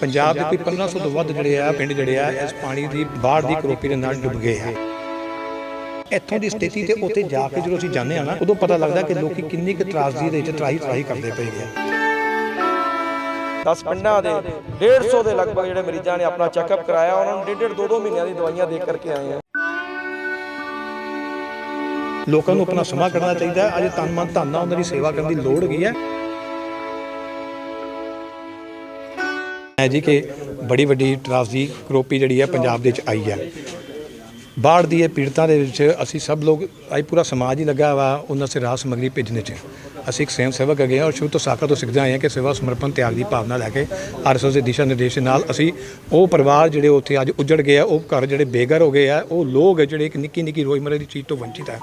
ਪੰਜਾਬ ਦੇ ਕੋਈ 1500 ਤੋਂ ਵੱਧ ਜਿਹੜੇ ਆ ਪਿੰਡ ਜਿਹੜੇ ਆ ਇਸ ਪਾਣੀ ਦੀ ਬਾੜ ਦੀ ਕਰੋਪੀ ਦੇ ਨਾਲ ਡੁੱਬ ਗਏ ਆ। ਇੱਥੋਂ ਦੀ ਸਥਿਤੀ ਤੇ ਉੱਥੇ ਜਾ ਕੇ ਜਦੋਂ ਅਸੀਂ ਜਾਂਦੇ ਆ ਨਾ ਉਦੋਂ ਪਤਾ ਲੱਗਦਾ ਕਿ ਲੋਕੀ ਕਿੰਨੀ ਕੁ ਤਰਾਸਦੀ ਦੇ ਵਿੱਚ ਤਰਾਹੀ ਤਰਾਹੀ ਕਰਦੇ ਪਏ ਆ। 10 ਪਿੰਡਾਂ ਦੇ 150 ਦੇ ਲਗਭਗ ਜਿਹੜੇ ਮਰੀਜ਼ਾਂ ਨੇ ਆਪਣਾ ਚੈੱਕਅਪ ਕਰਾਇਆ ਉਹਨਾਂ ਨੂੰ ਡੇਢ ਡੇਢ ਦੋ ਦੋ ਮਹੀਨਿਆਂ ਦੀ ਦਵਾਈਆਂ ਦੇ ਕਰਕੇ ਆਏ ਆ। ਲੋਕਾਂ ਨੂੰ ਆਪਣਾ ਸਮਾਂ ਕੱਢਣਾ ਚਾਹੀਦਾ ਹੈ ਅੱਜ ਤਨ ਮਨ ਧਨ ਨਾਲ ਉਹਨਾਂ ਦੀ ਸੇਵਾ ਕਰਨ ਦੀ ਲੋੜ ਹੈਗੀ ਹੈ ਹੈ ਜੀ ਕਿ ਬੜੀ ਵੱਡੀ ਤਰਾਸਦੀ ਕਰੋਪੀ ਜਿਹੜੀ ਹੈ ਪੰਜਾਬ ਦੇ ਵਿੱਚ ਆਈ ਹੈ। ਬਾੜ ਦੀ ਇਹ ਪੀੜਤਾਂ ਦੇ ਵਿੱਚ ਅਸੀਂ ਸਭ ਲੋਕ ਅੱਜ ਪੂਰਾ ਸਮਾਜ ਹੀ ਲੱਗਾ ਵਾ, ਉਹਨਾਂ ਸੇ ਰਾਹ ਸਮਗਰੀ ਭੇਜਣੇ 'ਚ। ਅਸੀਂ ਇੱਕ ਸੇਵ ਸੇਵਕ ਹੈਗੇ ਹਾਂ ਔਰ ਸ਼ੁਰੂ ਤੋਂ ਸਾਖਾ ਤੋਂ ਸਿੱਖਦੇ ਆਏ ਹਾਂ ਕਿ ਸੇਵਾ ਸਮਰਪਣ, ਤਿਆਗ ਦੀ ਭਾਵਨਾ ਲੈ ਕੇ ਆਰਐਸਐਸ ਦੇ ਦਿਸ਼ਾ ਨਿਰਦੇਸ਼ ਦੇ ਨਾਲ ਅਸੀਂ ਉਹ ਪਰਿਵਾਰ ਜਿਹੜੇ ਉੱਥੇ ਅੱਜ ਉੱਜੜ ਗਏ ਆ, ਉਹ ਘਰ ਜਿਹੜੇ ਬੇਘਰ ਹੋ ਗਏ ਆ, ਉਹ ਲੋਕ ਜਿਹੜੇ ਇੱਕ ਨਿੱਕੀ ਨਿੱਕੀ ਰੋਜ਼ਮਰ੍ਹਾ ਦੀ ਚੀਜ਼ ਤੋਂ ਵੰਚਿਤ ਹੈ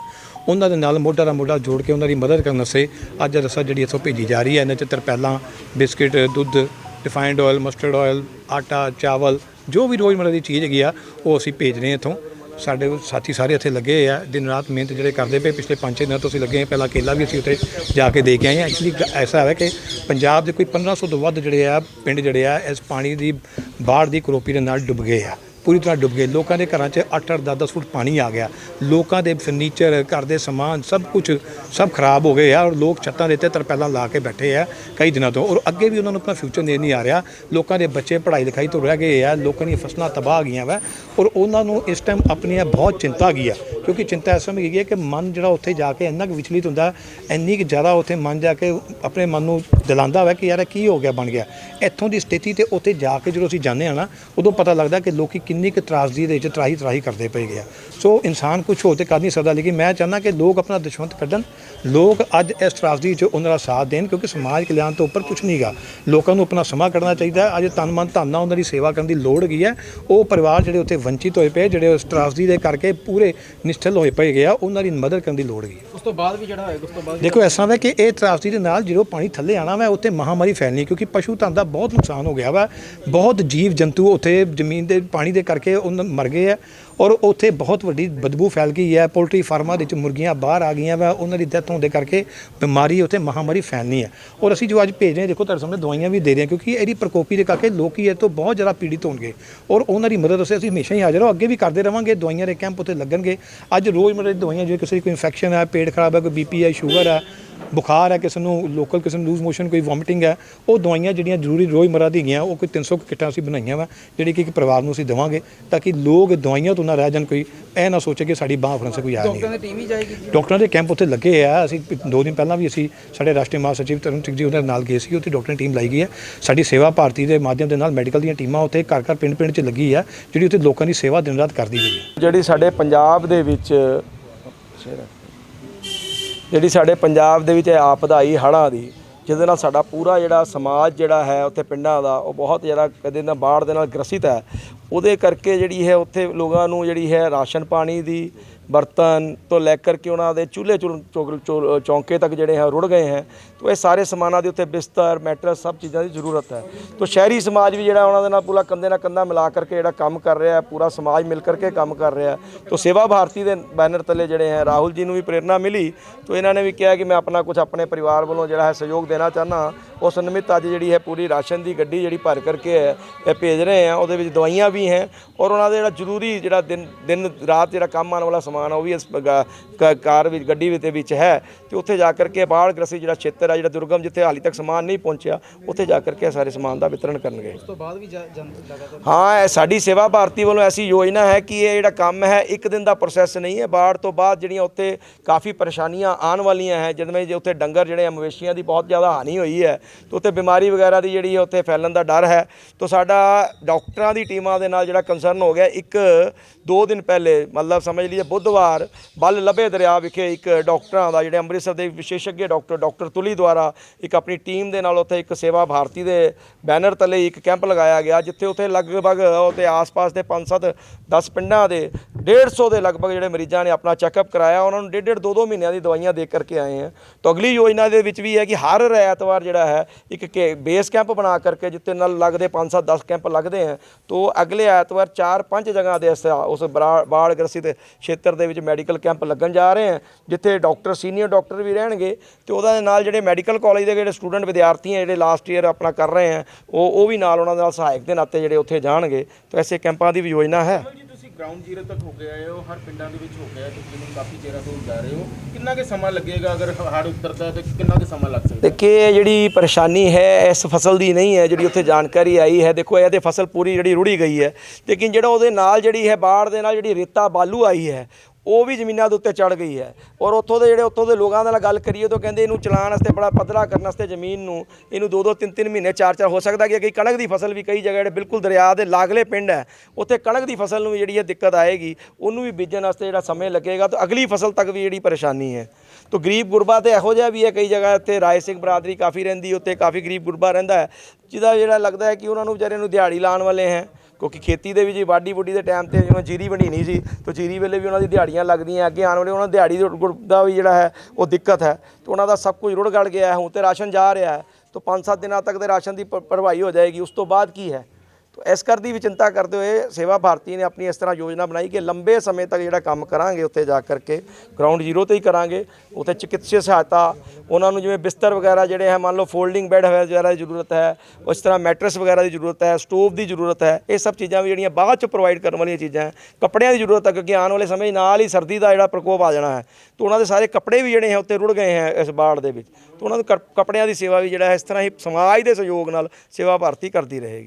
ਉਹਨਾਂ ਦੇ ਨਾਲ ਮੋਢਾ ਦਾ ਮੋਢਾ ਜੋੜ ਕੇ ਉਹਨਾਂ ਦੀ ਮਦਦ ਕਰਨ ਵਾਸਤੇ ਅੱਜ ਰਸਾ ਜਿਹੜੀ ਇੱਥੋਂ ਭੇਜੀ ਜਾ ਰਹੀ ਹੈ। ਇਹਨਾਂ 'ਚ ਤਰਪੈਲਾਂ ਬਿਸਕਿਟ, ਦੁੱਧ ਰਿਫਾਈਨਡ ਆਇਲ ਮਸਟਰਡ ਆਇਲ ਆਟਾ, ਚਾਵਲ, ਜੋ ਵੀ ਰੋਜ਼ਮਰ੍ਹਾ ਦੀ ਚੀਜ਼ ਹੈਗੀ ਆ, ਉਹ ਅਸੀਂ ਭੇਜ ਰਹੇ ਹਾਂ ਇੱਥੋਂ। ਸਾਡੇ ਸਾਥੀ ਸਾਰੇ ਇੱਥੇ ਲੱਗੇ ਆ, ਦਿਨ ਰਾਤ ਮਿਹਨਤ ਜਿਹੜੇ ਕਰਦੇ ਪਏ, ਪਿਛਲੇ 5-6 ਦਿਨਾਂ ਤੋਂ ਅਸੀਂ ਲੱਗੇ ਹਾਂ, ਪਹਿਲਾਂ ਕੇਲਾ ਵੀ ਅਸੀਂ ਉੱਥੇ ਜਾ ਕੇ ਦੇ ਕੇ ਆਏ ਹਾਂ। ਐਕਚੁਅਲੀ ਐਸਾ ਹੈ ਕਿ ਪੰਜਾਬ ਦੇ ਕੋਈ 1500 ਤੋਂ ਵੱਧ ਜਿਹੜੇ ਆ, ਪਿੰਡ ਜਿਹੜੇ ਆ, ਇਸ ਪਾਣੀ ਦੀ ਬਾੜ ਦੀ ਕਰੋਪੀ ਦੇ ਨਾਲ ਡੁੱਬ ਗਏ ਆ। ਪੂਰੀ ਤਰ੍ਹਾਂ ਡੁੱਬ ਗਏ। ਲੋਕਾਂ ਦੇ ਘਰਾਂ 'ਚ 8-8 10-10 ਫੁੱਟ ਪਾਣੀ ਆ ਗਿਆ। ਲੋਕਾਂ ਦੇ ਫਰਨੀਚਰ ਘਰ ਦੇ ਸਮਾਨ ਸਭ ਕੁਝ ਸਭ ਖਰਾਬ ਹੋ ਗਏ ਆ ਔਰ ਲੋਕ ਛੱਤਾਂ ਦੇ ਉੱਤੇ ਤਰਪੈਲਾਂ ਲਾ ਕੇ ਬੈਠੇ ਆ ਕਈ ਦਿਨਾਂ ਤੋਂ। ਔਰ ਅੱਗੇ ਵੀ ਉਹਨਾਂ ਨੂੰ ਆਪਣਾ ਫਿਊਚਰ ਦੇ ਨਹੀਂ ਆ ਰਿਹਾ। ਲੋਕਾਂ ਦੇ ਬੱਚੇ ਪੜ੍ਹਾਈ ਲਿਖਾਈ ਤੋਂ ਰਹਿ ਗਏ ਆ। ਲੋਕਾਂ ਦੀਆਂ ਫਸਲਾਂ ਤਬਾਹ ਆ ਗਈਆਂ ਵਾ। ਔਰ ਉਹਨਾਂ ਨੂੰ ਇਸ ਟਾਈਮ ਆਪਣੀ ਬਹੁਤ ਚਿੰਤਾ ਗਈ ਆ। ਕਿਉਂਕਿ ਚਿੰਤਾ ਇਸ ਸਮੇਂ ਹੈਗੀ ਹੈ ਕਿ ਮਨ ਜਿਹੜਾ ਉੱਥੇ ਜਾ ਕੇ ਇੰਨਾ ਕੁ ਵਿਚਲਿਤ ਹੁੰਦਾ, ਇੰਨੀ ਕੁ ਜ਼ਿਆਦਾ ਉੱਥੇ ਮਨ ਜਾ ਕੇ ਆਪਣੇ ਮਨ ਨੂੰ ਦਿਲਾਉਂਦਾ ਵਾ ਕਿ ਯਾਰ ਇਹ ਕੀ ਹੋ ਗਿਆ, ਬਣ ਗਿਆ। ਇੱਥੋਂ ਦੀ ਸਥਿਤੀ ਤੇ ਉੱਥੇ ਜਾ ਕੇ ਜਦੋਂ ਅਸੀਂ ਜਾਂਦੇ ਆ ਨਾ, ਉਦੋਂ ਪਤਾ ਲੱਗਦਾ ਕਿ ਲੋਕੀ ਕਿੰਨੀ ਕੁ ਤਰਾਸਦੀ ਦੇ ਵਿੱਚ ਤਰਾਹੀ ਤਰਾਹੀ ਕਰਦੇ ਪਏ ਗਿਆ ਸੋ ਇਨਸਾਨ ਕੁਝ ਹੋਰ ਤੇ ਕਰ ਨਹੀਂ ਸਕਦਾ, ਲੇਕਿਨ ਮੈਂ ਚਾਹੁੰਦਾ ਕਿ ਲੋਕ ਆਪਣਾ ਦੁਸ਼ਮੰਤ ਕੱਢਣ। ਲੋਕ ਅੱਜ ਇਸ ਤਰਾਸਦੀ 'ਚ ਉਹਨਾਂ ਦਾ ਸਾਥ ਦੇਣ, ਕਿਉਂਕਿ ਸਮਾਜ ਕਲਿਆਣ ਤੋਂ ਉੱਪਰ ਕੁਝ ਨਹੀਂਗਾ ਲੋਕਾਂ ਨੂੰ ਆਪਣਾ ਸਮਾਂ ਕੱਢਣਾ ਚਾਹੀਦਾ। ਅੱਜ ਤਨ ਮਨ ਧਨ ਨਾਲ ਉਹਨਾਂ ਦੀ ਸੇਵਾ ਕਰਨ ਦੀ ਲੋੜ ਹੈਗੀ ਹੈ। ਉਹ ਪਰਿਵਾਰ ਜਿਹੜੇ ਉੱਥੇ ਵੰਚਿਤ ਹੋਏ ਪਏ, ਜਿਹੜੇ ਉਸ ਤਰਾਸਦੀ ਦੇ ਕਰਕੇ ਪੂਰੇ ਨਿਸ਼ਚਲ ਹੋਏ ਪਏ ਗਿਆ ਉਹਨਾਂ ਦੀ ਮਦਦ ਕਰਨ ਦੀ ਲੋੜ ਹੈ ਉਸ ਤੋਂ ਬਾਅਦ ਵੀ ਜਿਹੜਾ ਹੋਏਗਾ ਉਸ ਤੋਂ ਬਾਅਦ ਦੇਖੋ ਇਸ ਤਰ੍ਹਾਂ ਹੈ ਕਿ ਇਹ ਤਰਾਸਦੀ ਦੇ ਨਾਲ ਜਦੋਂ ਪਾਣੀ ਥੱਲੇ ਆਣਾ ਵਾ ਉੱਥੇ ਮਹਾਮਾਰੀ ਫੈਲਣੀ ਕਿਉਂਕਿ ਪਸ਼ੂ ਧਨ ਦਾ ਬਹੁਤ ਨੁਕਸਾਨ ਹੋ ਗਿਆ ਵਾ। ਬਹੁਤ ਜੀਵ ਜੰਤੂ ਉੱਥੇ ਜ਼ਮੀਨ ਦੇ ਪਾਣੀ ਦੇ ਕਰਕੇ ਉਹਨਾਂ ਮਰ ਗਏ ਆ। ਔਰ ਉੱਥੇ ਬਹੁਤ ਵੱਡੀ ਬਦਬੂ ਫੈਲ ਗਈ ਹੈ। ਪੋਲਟਰੀ ਫਾਰਮਾਂ ਦੇ ਵਿੱਚ ਮੁਰਗੀਆਂ ਬਾਹਰ ਆ ਗਈਆਂ ਵਾ। ਉਹਨਾਂ ਦੀ ਡੈਥ ਹੋਣ ਦੇ ਕਰਕੇ ਬਿਮਾਰੀ ਉੱਥੇ ਮਹਾਮਾਰੀ ਫੈਲਣੀ ਹੈ। ਔਰ ਅਸੀਂ ਜੋ ਅੱਜ ਭੇਜ ਰਹੇ ਹਾਂ, ਦੇਖੋ ਤੁਹਾਡੇ ਸਾਹਮਣੇ ਦਵਾਈਆਂ ਵੀ ਦੇ ਰਹੇ ਹਾਂ, ਕਿਉਂਕਿ ਇਹਦੀ ਪ੍ਰਕੋਪੀ ਦੇ ਕਰਕੇ ਲੋਕੀ ਇਹ ਤੋਂ ਬਹੁਤ ਜ਼ਿਆਦਾ ਪੀੜਿਤ ਹੋਣਗੇ। ਔਰ ਉਹਨਾਂ ਦੀ ਮਦਦ ਵਾਸਤੇ ਅਸੀਂ ਹਮੇਸ਼ਾ ਹੀ ਹਾਜ਼ਰ ਹਾਂ। ਅੱਗੇ ਵੀ ਕਰਦੇ ਰਵਾਂਗੇ। ਦਵਾਈਆਂ ਦੇ ਕੈਂਪ ਉੱਥੇ ਲੱਗਣਗੇ। ਅੱਜ ਰੋਜ਼ ਦੀ ਦਵਾਈਆਂ ਜੇ ਕਿਸੇ ਦੀ ਕੋਈ ਇਨਫੈਕਸ਼ਨ ਹੈ, ਪੇਟ ਖਰਾਬ ਹੈ, ਕੋਈ ਬੀਪੀ ਹੈ ਸ਼ੂਗਰ ਹੈ ਬੁਖਾਰ ਹੈ ਕਿਸੇ ਨੂੰ ਲੋਕਲ ਕਿਸੇ ਨੂੰ ਲੂਜ਼ ਮੋਸ਼ਨ ਕੋਈ ਵੋਮਿਟਿੰਗ ਹੈ ਉਹ ਦਵਾਈਆਂ ਜਿਹੜੀਆਂ ਜ਼ਰੂਰੀ ਰੋਜ਼ਮਰ੍ਹਾ ਦੀਆਂ ਹੈਗੀਆਂ ਉਹ ਕੋਈ 300 ਕੁ ਕਿੱਟਾਂ ਅਸੀਂ ਬਣਾਈਆਂ ਵਾ ਜਿਹੜੀ ਕਿ ਇੱਕ ਪਰਿਵਾਰ ਨੂੰ ਅਸੀਂ ਦੇਵਾਂਗੇ ਤਾਂ ਕਿ ਲੋਕ ਦਵਾਈਆਂ ਤੋਂ ਨਾ ਰਹਿ ਜਾਣ ਕੋਈ ਇਹ ਨਾ ਸੋਚੇ ਕਿ ਸਾਡੀ ਬਾਹ ਫੜਨ ਸੇ ਕੋਈ ਆਇਆ ਨਹੀਂ ਡਾਕਟਰਾਂ ਦੀ ਟੀਮ ਹੀ ਜਾਏਗੀ ਜੀ। ਡਾਕਟਰਾਂ ਦੇ ਕੈਂਪ ਉੱਥੇ ਲੱਗੇ ਆ ਅਸੀਂ ਦੋ ਦਿਨ ਪਹਿਲਾਂ ਵੀ ਅਸੀਂ ਸਾਡੇ ਰਾਸ਼ਟਰੀ ਮਹਾਸਚਿਵ ਤਰੁਣ ਸਿੰਘ ਜੀ ਉਹਦੇ ਨਾਲ ਗਏ ਸੀ ਉੱਥੇ ਡਾਕਟਰਾਂ ਦੀ ਟੀਮ ਲਾਈ ਗਈ ਹੈ ਸਾਡੀ ਸੇਵਾ ਭਾਰਤੀ ਦੇ ਮਾਧਿਅਮ ਦੇ ਨਾਲ ਮੈਡੀਕਲ ਦੀਆਂ ਟੀਮਾਂ ਉੱਥੇ ਘਰ ਘਰ ਪਿੰਡ ਪਿੰਡ 'ਚ ਲੱਗੀ ਆ ਜਿਹੜੀ ਉੱਥੇ ਲੋਕਾਂ ਦੀ ਸੇਵਾ ਦਿਨ ਰਾਤ ਕਰਦੀ ਪਈ ਹੈ ਜਿਹੜੀ ਸਾਡੇ ਪੰਜਾਬ ਦੇ ਵਿੱਚ ਜਿਹੜੀ ਸਾਡੇ ਪੰਜਾਬ ਦੇ ਵਿੱਚ ਇਹ ਆਪਦਾ ਆਈ ਹੜ੍ਹਾਂ ਦੀ, ਜਿਹਦੇ ਨਾਲ ਸਾਡਾ ਪੂਰਾ ਜਿਹੜਾ ਸਮਾਜ ਜਿਹੜਾ ਹੈ ਉੱਥੇ ਪਿੰਡਾਂ ਦਾ, ਉਹ ਬਹੁਤ ਜ਼ਿਆਦਾ ਕਦੇ ਨਾ ਬਾੜ ਦੇ ਨਾਲ ਗ੍ਰਸਿਤ ਹੈ। ਉਹਦੇ ਕਰਕੇ ਜਿਹੜੀ ਹੈ ਉੱਥੇ ਲੋਕਾਂ ਨੂੰ ਜਿਹੜੀ ਹੈ ਰਾਸ਼ਨ ਪਾਣੀ ਦੀ ਬਰਤਨ ਤੋਂ ਲੈ ਕਰਕੇ ਉਹਨਾਂ ਦੇ ਚੁੱਲ੍ਹੇ ਚੁਲ- ਚੌਕ- ਚੌ- ਚੌਂਕੇ ਤੱਕ ਜਿਹੜੇ ਹੈ ਰੁੜ ਗਏ ਹੈ। ਤੋਂ ਇਹ ਸਾਰੇ ਸਮਾਨਾਂ ਦੇ ਉੱਤੇ ਬਿਸਤਰ, ਮੈਟਰਸ ਸਭ ਚੀਜ਼ਾਂ ਦੀ ਜ਼ਰੂਰਤ ਹੈ। ਤੋਂ ਸ਼ਹਿਰੀ ਸਮਾਜ ਵੀ ਜਿਹੜਾ ਉਹਨਾਂ ਦੇ ਨਾਲ ਪੂਰਾ ਕੰਧੇ ਨਾਲ ਕੰਧਾ ਮਿਲਾ ਕਰਕੇ ਜਿਹੜਾ ਕੰਮ ਕਰ ਰਿਹਾ ਹੈ, ਪੂਰਾ ਸਮਾਜ ਮਿਲ ਕਰਕੇ ਕੰਮ ਕਰ ਰਿਹਾ ਹੈ। ਤੋਂ ਸੇਵਾ ਭਾਰਤੀ ਦੇ ਬੈਨਰ ਤਲੇ ਜਿਹੜੇ ਹੈ, ਰਾਹੁਲ ਜੀ ਨੂੰ ਵੀ ਪ੍ਰੇਰਣਾ ਮਿਲੀ। ਤੋਂ ਇਹਨਾਂ ਨੇ ਵੀ ਕਿਹਾ ਕਿ ਮੈਂ ਆਪਣਾ ਕੁਝ ਆਪਣੇ ਪਰਿਵਾਰ ਵੱਲੋਂ ਜਿਹੜਾ ਹੈ ਸਹਿਯੋਗ ਦੇਣਾ ਚਾਹਨਾ ਉਸ ਨਿਮਿਤ ਅੱਜ ਜਿਹੜੀ ਹੈ ਪੂਰੀ ਰਾਸ਼ਨ ਦੀ ਗੱਡੀ ਜਿਹੜੀ ਭਰ ਕਰਕੇ ਹੈ, ਇਹ ਭੇਜ ਰਹੇ ਆ ਉਹਦੇ ਵਿੱਚ ਦਵਾਈਆਂ ਵੀ ਹੈ ਔਰ ਉਹਨਾਂ ਦਾ ਜਿਹੜਾ ਜ਼ਰੂਰੀ ਜਿਹੜਾ ਦਿਨ ਦਿਨ ਰਾਤ ਜਿਹੜਾ ਕੰਮ ਆਉਣ ਵਾਲਾ ਸਮਾਨ ਆ ਉਹ ਵੀ ਇਸ ਗ- ਕ- ਕਾਰ ਵਿੱਚ ਗੱਡੀ ਵਿੱਚ ਦੇ ਵਿੱਚ ਹੈ। ਤੇ ਉੱਥੇ ਜਾ ਕਰਕੇ ਬਾੜ ਗ੍ਰਸੀ ਜਿਹੜਾ ਖੇਤਰ ਆ ਜਿਹੜਾ ਦੁਰਗਮ ਜਿੱਥੇ ਹਾਲੀ ਤੱਕ ਸਮਾਨ ਨਹੀਂ ਪਹੁੰਚਿਆ ਉੱਥੇ ਜਾ ਕਰਕੇ ਇਹ ਸਾਰੇ ਸਮਾਨ ਦਾ ਵਿਤਰਣ ਕਰਨਗੇ। ਉਸ ਤੋਂ ਬਾਅਦ ਵੀ ਜਾ- ਜਨ ਲਗਾਤਾਰ ਹਾਂ ਇਹ ਸਾਡੀ ਸੇਵਾ ਭਾਰਤੀ ਵੱਲੋਂ ਐਸੀ ਯੋਜਨਾ ਹੈ ਕਿ ਇਹ ਜਿਹੜਾ ਕੰਮ ਹੈ ਇੱਕ ਦਿਨ ਦਾ ਪ੍ਰੋਸੈਸ ਨਹੀਂ ਹੈ। ਬਾੜ ਤੋਂ ਬਾਅਦ ਜਿਹੜੀਆਂ ਉੱਥੇ ਕਾਫੀ ਪਰੇਸ਼ਾਨੀਆਂ ਆਉਣ ਵਾਲੀਆਂ ਹੈ ਜਿਵੇਂ ਜੇ ਉੱਥੇ ਡੰਗਰ ਜਿਹੜੇ ਆ ਮਵੇਸ਼ੀਆਂ ਦੀ ਬਹੁਤ ਜ਼ਿਆਦਾ ਹਾਨੀ ਹੋਈ ਹੈ ਤੇ ਉੱਥੇ ਬਿਮਾਰੀ ਵਗੈਰਾ ਦੀ ਜਿਹੜੀ ਹੈ ਉੱਥੇ ਫੈਲਣ ਦਾ ਡਰ ਹੈ। ਤੋਂ ਸਾਡਾ ਡਾਕਟਰਾਂ ਦੀ ਟੀਮਾਂ ਦੇ ਨਾਲ ਜਿਹੜਾ ਕੰਸਰਨ ਹੋ ਗਿਆ ਇੱਕ ਦੋ ਦਿਨ ਪਹਿਲੇ ਮਤਲਬ ਸਮਝ ਲਈਏ ਬੁੱਧਵਾਰ ਬਲ ਲਬੇ ਦਰਿਆ ਵਿਖੇ ਇੱਕ ਡਾਕਟਰਾਂ ਦਾ, ਜਿਹੜੇ ਅੰਮ੍ਰਿਤਸਰ ਦੇ ਵਿਸ਼ੇਸ਼ੱਗ ਡਾਕਟਰ ਡਾਕਟਰ ਤੁਲੀ ਦੁਆਰਾ ਇੱਕ ਆਪਣੀ ਟੀਮ ਦੇ ਨਾਲ ਉੱਥੇ ਇੱਕ ਸੇਵਾ ਭਾਰਤੀ ਦੇ ਬੈਨਰ ਤਲੇ ਇੱਕ ਕੈਂਪ ਲਗਾਇਆ ਗਿਆ, ਜਿੱਥੇ ਉੱਥੇ ਲਗਭਗ ਉੱਥੇ ਆਸ-ਪਾਸ ਦੇ 5-7 10 ਪਿੰਡਾਂ ਦੇ 150 ਦੇ ਲਗਭਗ ਜਿਹੜੇ ਮਰੀਜ਼ਾਂ ਨੇ ਆਪਣਾ ਚੈੱਕਅਪ ਕਰਾਇਆ, ਉਹਨਾਂ ਨੂੰ ਡੇਢ ਡੇਢ ਦੋ ਦੋ ਮਹੀਨਿਆਂ ਦੀ ਦਵਾਈਆਂ ਦੇ ਕਰਕੇ ਆਏ ਆ। ਤਾਂ ਅਗਲੀ ਯੋਜਨਾ ਦੇ ਵਿੱਚ ਵੀ ਹੈ ਕਿ ਹਰ ਐਤਵਾਰ ਜਿਹੜਾ ਹੈ, ਇੱਕ ਬੇਸ ਕੈਂਪ ਬਣਾ ਕਰਕੇ ਜਿੱਤੇ ਨਾਲ ਲੱਗਦੇ 5 7 10 ਕੈਂਪ ਲੱਗਦੇ ਆ, ਤੋਂ ਅਗਲੇ ਐਤਵਾਰ 4 5 ਜਗ੍ਹਾ ਦੇ ਇਸ- ਉਸ ਬਰਾ- ਬਾੜ ਗ੍ਰਸਿਤ ਖੇਤਰ ਦੇ ਵਿੱਚ ਮੈਡੀਕਲ ਕੈਂਪ ਲੱਗਣ ਜਾ ਰਹੇ ਆ, ਜਿੱਥੇ ਡਾਕਟਰ, ਸੀਨੀਅਰ ਡਾਕਟਰ ਵੀ ਰਹਿਣਗੇ, ਤੇ ਉਹਦਾ ਦੇ ਨਾਲ ਜਿਹੜੇ ਮੈਡੀਕਲ ਕਾਲਜ ਦੇ ਜਿਹੜੇ ਸਟੂਡੈਂਟ ਵਿਦਿਆਰਥੀ ਆ ਜਿਹੜੇ ਲਾਸਟ ਈਅਰ ਆਪਣਾ ਕਰ ਰਹੇ ਆ, ਉਹ ਉਹ ਵੀ ਨਾਲ ਉਹਨਾਂ ਦੇ ਨਾਲ ਸਹਾਇਕ ਦੇ ਨਾਤੇ ਜਿਹੜੇ ਉੱਥੇ ਜਾਣਗੇ, ਤਾਂ ਐਸੇ ਕੈਂਪਾਂ ਦੀ ਵੀ ਯੋਜਨਾ ਹੈ। ਗਰਾਊਂਡ ਜ਼ੀਰੋ ਤੱਕ ਹੋ ਕੇ ਆਏ ਹੋ, ਹਰ ਪਿੰਡਾਂ ਦੇ ਵਿੱਚ ਹੋ ਕੇ ਆਏ ਤਕਰੀਬਨ ਕਾਫੀ ਚਿਰਾਂ ਤੋਂ ਜਾ ਰਹੇ ਹੋ। ਕਿੰਨਾ ਕੁ ਸਮਾਂ ਲੱਗੇਗਾ ਅਗਰ ਹੜ੍ਹ ਉਤਰਦਾ ਤੇ ਕਿੰਨਾ ਕੁ ਸਮਾਂ ਲੱਗ ਸਕਦਾ? ਦੇਖੇ, ਇਹ ਜਿਹੜੀ ਪਰੇਸ਼ਾਨੀ ਹੈ, ਇਸ ਫਸਲ ਦੀ ਨਹੀਂ ਹੈ, ਜਿਹੜੀ ਉੱਥੇ ਜਾਣਕਾਰੀ ਆਈ ਹੈ, ਦੇਖੋ ਇਹ ਤੇ ਫਸਲ ਪੂਰੀ ਜਿਹੜੀ ਰੁੜੀ ਗਈ ਹੈ। ਲੇਕਿਨ ਜਿਹੜਾ ਉਹਦੇ ਨਾਲ ਜਿਹੜੀ ਹੈ, ਬਾੜ ਦੇ ਨਾਲ ਜਿਹੜੀ ਰੇਤਾ ਬਾਲੂ ਆਈ ਹੈ ਉਹ ਵੀ ਜ਼ਮੀਨਾਂ ਦੇ ਉੱਤੇ ਚੜ ਗਈ ਹੈ। ਔਰ ਉੱਥੋਂ ਦੇ ਜਿਹੜੇ ਉੱਥੋਂ ਦੇ ਲੋਕਾਂ ਨਾਲ ਗੱਲ ਕਰੀਏ ਤਾਂ ਕਹਿੰਦੇ ਇਹਨੂੰ ਚਲਾਉਣ ਵਾਸਤੇ ਬੜਾ ਪੱਧਰਾ ਕਰਨ ਵਾਸਤੇ ਜ਼ਮੀਨ ਨੂੰ ਇਹਨੂੰ ਦੋ ਦੋ ਤਿੰਨ ਤਿੰਨ ਮਹੀਨੇ ਚਾਰ ਚਾਰ ਹੋ ਸਕਦਾ ਕਿ ਕਈ ਕਣਕ ਦੀ ਫਸਲ ਵੀ ਕਈ ਜਗ੍ਹਾ ਜਿਹੜੇ ਬਿਲਕੁਲ ਦਰਿਆ ਦੇ ਲਾਗਲੇ ਪਿੰਡ ਹੈ, ਉੱਥੇ ਕਣਕ ਦੀ ਫਸਲ ਨੂੰ ਜਿਹੜੀ ਹੈ ਦਿੱਕਤ ਆਏਗੀ, ਉਹਨੂੰ ਵੀ ਬੀਜਣ ਵਾਸਤੇ ਜਿਹੜਾ ਸਮੇਂ ਲੱਗੇਗਾ ਤਾਂ ਅਗਲੀ ਫਸਲ ਤੱਕ ਵੀ ਜਿਹੜੀ ਪਰੇਸ਼ਾਨੀ ਹੈ। ਤੋ ਗਰੀਬ ਗੁਰਬਾ ਤੇ ਇਹੋ ਜਿਹਾ ਵੀ ਹੈ, ਕਈ ਜਗ੍ਹਾ ਇੱਥੇ ਰਾਏ ਸਿੰਘ ਬਰਾਦਰੀ ਕਾਫੀ ਰਹਿੰਦੀ, ਉੱਥੇ ਕਾਫੀ ਗਰੀਬ ਗੁਰਬਾ ਰਹਿੰਦਾ ਹੈ, ਜਿਹਦਾ ਜਿਹੜਾ ਲੱਗਦਾ ਹੈ ਕਿ ਉਹਨਾਂ ਨੂੰ ਵਿਚਾਰਿਆਂ ਨੂੰ ਦਿਹਾੜੀ ਲਾਉਣ ਵਾਲੇ ਹੈ। ਕਿਉਂਕਿ ਖੇਤੀ ਦੇ ਵਿੱਚ ਵਾਢੀ ਬੁੱਢੀ ਦੇ ਟਾਈਮ ਤੇ ਜਿਵੇਂ ਜੀਰੀ ਵੰਡੀਣੀ ਸੀ, ਤਾਂ ਜੀਰੀ ਵੇਲੇ ਵੀ ਉਹਨਾਂ ਦੀ ਦਿਹਾੜੀਆਂ ਲੱਗਦੀਆਂ, ਅੱਗੇ ਆਉਣ ਵਾਲੇ ਉਹਨਾਂ ਦਿਹਾੜੀ ਦਾ ਵੀ ਜਿਹੜਾ ਹੈ, ਉਹ ਦਿੱਕਤ ਹੈ। ਤੇ ਉਹਨਾਂ ਦਾ ਸਭ ਕੁਝ ਰੁੜ ਗੜ ਗਿਆ ਹੈ, ਹੁਣ ਤੇ ਰਾਸ਼ਨ ਜਾ ਰਿਹਾ ਹੈ। ਤਾਂ 5-7 ਦਿਨਾਂ ਤੱਕ ਦੇ ਰਾਸ਼ਨ ਦੀ ਭ- ਭਰਵਾਈ ਹੋ ਜਾਏਗੀ। ਉਸ ਤੋਂ ਬਾਅਦ ਕੀ ਹੈ? ਤਾਂ ਇਸ ਕਰ ਦੀ ਵੀ ਚਿੰਤਾ ਕਰਦੇ ਹੋਏ ਸੇਵਾ ਭਾਰਤੀ ਨੇ ਆਪਣੀ ਇਸ ਤਰ੍ਹਾਂ ਯੋਜਨਾ ਬਣਾਈ ਕਿ ਲੰਬੇ ਸਮੇਂ ਤੱਕ ਜਿਹੜਾ ਕੰਮ ਕਰਾਂਗੇ, ਉੱਥੇ ਜਾ ਕਰਕੇ ਗਰਾਊਂਡ ਜ਼ੀਰੋ ਤੇ ਹੀ ਕਰਾਂਗੇ। ਉੱਥੇ ਚਿਕਿਤਸਕ ਸਹਾਇਤਾ, ਉਹਨਾਂ ਨੂੰ ਜਿਵੇਂ ਬਿਸਤਰ ਵਗੈਰਾ ਜਿਹੜੇ ਹੈ, ਮੰਨ ਲਓ ਫੋਲਡਿੰਗ ਬੈੱਡ ਵਗੈਰਾ ਦੀ ਜ਼ਰੂਰਤ ਹੈ, ਉਸ ਤਰ੍ਹਾਂ ਮੈਟਰਸ ਵਗੈਰਾ ਦੀ ਜ਼ਰੂਰਤ ਹੈ ਸਟੋਵ ਦੀ ਜ਼ਰੂਰਤ ਹੈ, ਇਹ ਸਭ ਚੀਜ਼ਾਂ ਵੀ ਜਿਹੜੀਆਂ ਬਾਅਦ ਚ ਪ੍ਰੋਵਾਈਡ ਕਰਨ ਵਾਲੀਆਂ ਚੀਜ਼ਾਂ ਹੈ। ਕੱਪੜਿਆਂ ਦੀ ਜ਼ਰੂਰਤ ਹੈ, ਕਿਉਂਕਿ ਆਉਣ ਵਾਲੇ ਸਮੇਂ ਨਾਲ ਹੀ ਸਰਦੀ ਦਾ ਜਿਹੜਾ ਪ੍ਰਕੋਪ ਆ ਜਾਣਾ ਹੈ। ਤਾਂ ਉਹਨਾਂ ਦੇ ਸਾਰੇ ਕੱਪੜੇ ਵੀ ਜਿਹੜੇ ਹੈ ਉੱਤੇ ਰੁੜ ਗਏ ਹੈ ਇਸ ਬਾੜ ਦੇ ਵਿੱਚ। ਤਾਂ ਉਹਨਾਂ ਦੇ ਕੱਪੜਿਆਂ ਦੀ ਸੇਵਾ ਵੀ ਜਿਹੜਾ ਹੈ, ਇਸ ਤਰ੍ਹਾਂ ਹੀ ਸਮਾਜ ਦੇ ਸਹਿਯੋਗ ਨਾਲ ਸੇਵਾ ਭਾਰਤੀ ਕਰਦੀ ਰਹੇਗੀ।